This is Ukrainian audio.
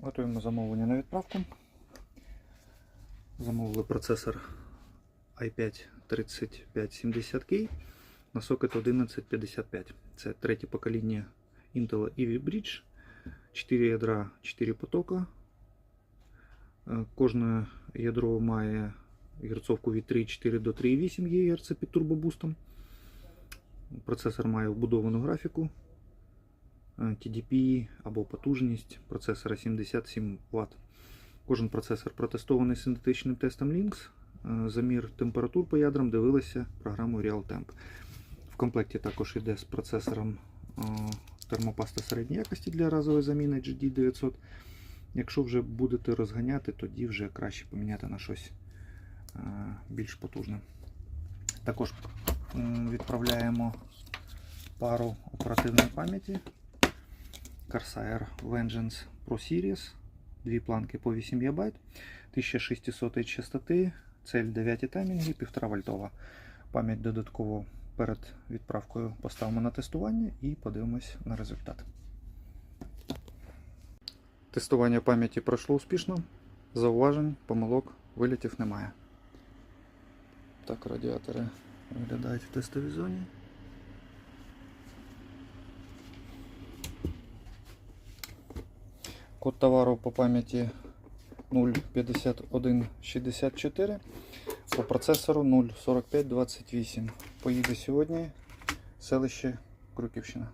Готуємо замовлення на відправку. Замовили процесор i5 3570K на сокет 1155. Це третє покоління Intel Ivy Bridge. 4 ядра, 4 потока. Е, Кожне ядро має герцовку від 3,4 до 3,8 ГГц під турбобустом. Процесор має вбудовану графіку. Е, TDP або потужність процесора 77 Вт. Кожен процесор протестований синтетичним тестом Lynx. Е, Замір температур по ядрам дивилися програмою RealTemp. В комплекті також йде з процесором е, термопаста середньої якості для разової заміни GD900. Якщо вже будете розганяти, тоді вже краще поміняти на щось е, більш потужне. Також відправляємо пару оперативної пам'яті Corsair Vengeance Pro Series. Дві планки по 8 ГБ, 1600 частоти, цель 9 таймінги, 1,5 вольтова. Пам'ять додатково перед відправкою поставимо на тестування і подивимось на результат. Тестування пам'яті пройшло успішно. Зауважень, помилок, вилітів немає. Так радіатори виглядають в тестовій зоні. Код товару по пам'яті 05164, по процесору 04528. Поїде сьогодні селище Крюківщина.